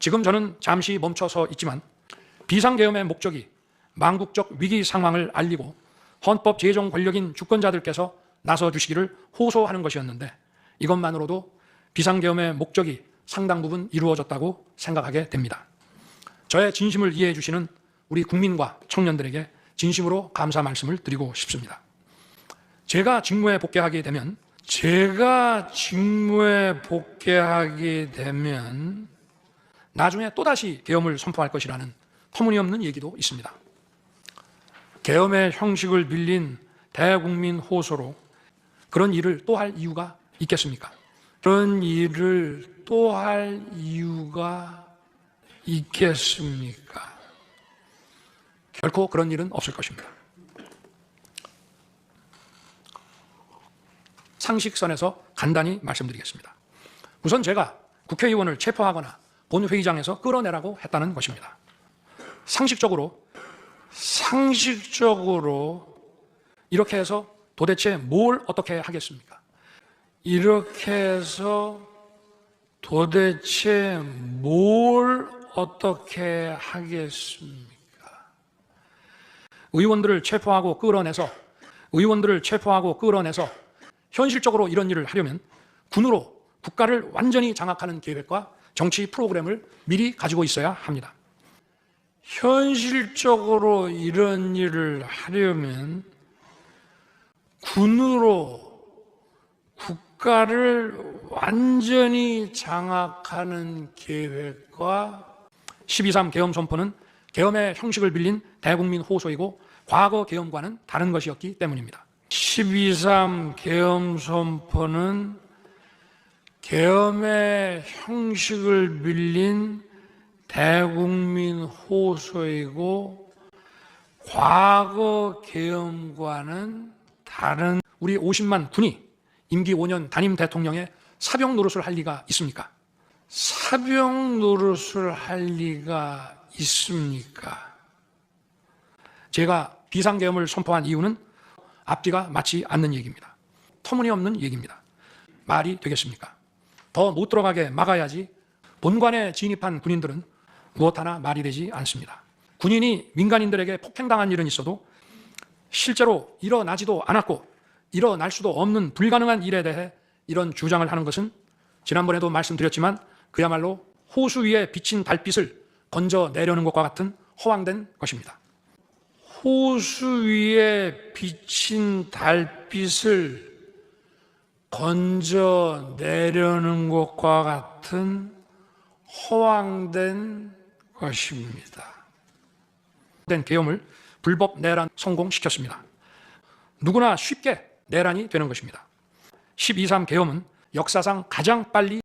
지금 저는 잠시 멈춰서 있지만 비상계엄의 목적이 망국적 위기 상황을 알리고 헌법 제정 권력인 주권자들께서 나서 주시기를 호소하는 것이었는데 이것만으로도 비상계엄의 목적이 상당 부분 이루어졌다고 생각하게 됩니다. 저의 진심을 이해해 주시는 우리 국민과 청년들에게 진심으로 감사 말씀을 드리고 싶습니다. 제가 직무에 복귀하게 되면 제가 직무에 복귀하게 되면 나중에 또다시 계엄을 선포할 것이라는 터무니없는 얘기도 있습니다. 계엄의 형식을 빌린 대국민 호소로 그런 일을 또 할 이유가 있겠습니까? 그런 일을 또 할 이유가 있겠습니까? 결코 그런 일은 없을 것입니다. 상식선에서 간단히 말씀드리겠습니다. 우선 제가 국회의원을 체포하거나 본회의장에서 끌어내라고 했다는 것입니다. 상식적으로 상식적으로 이렇게 해서 도대체 뭘 어떻게 하겠습니까? 이렇게 해서 도대체 뭘 어떻게 하겠습니까? 의원들을 체포하고 끌어내서 의원들을 체포하고 끌어내서 현실적으로 이런 일을 하려면 군으로 국가를 완전히 장악하는 계획과 정치 프로그램을 미리 가지고 있어야 합니다. 현실적으로 이런 일을 하려면 군으로 국가를 완전히 장악하는 계획과 12.3 계엄 선포는 계엄의 형식을 빌린 대국민 호소이고 과거 계엄과는 다른 것이었기 때문입니다. 12.3 계엄 선포는 계엄의 형식을 빌린 대국민 호소이고 과거 계엄과는 다른 우리 50만 군이 임기 5년 단임 대통령의 사병 노릇을 할 리가 있습니까? 사병 노릇을 할 리가 있습니까? 제가 비상계엄을 선포한 이유는 앞뒤가 맞지 않는 얘기입니다. 터무니없는 얘기입니다. 말이 되겠습니까? 더 못 들어가게 막아야지 본관에 진입한 군인들은 무엇 하나 말이 되지 않습니다. 군인이 민간인들에게 폭행당한 일은 있어도 실제로 일어나지도 않았고 일어날 수도 없는 불가능한 일에 대해 이런 주장을 하는 것은 지난번에도 말씀드렸지만 그야말로 호수 위에 비친 달빛을 건져 내려는 것과 같은 허황된 것입니다. 호수 위에 비친 달빛을 건져 내려는 것과 같은 허황된 것입니다. 된 계엄을 불법 내란 성공시켰습니다. 누구나 쉽게 내란이 되는 것입니다. 12.3 계엄은 역사상 가장 빨리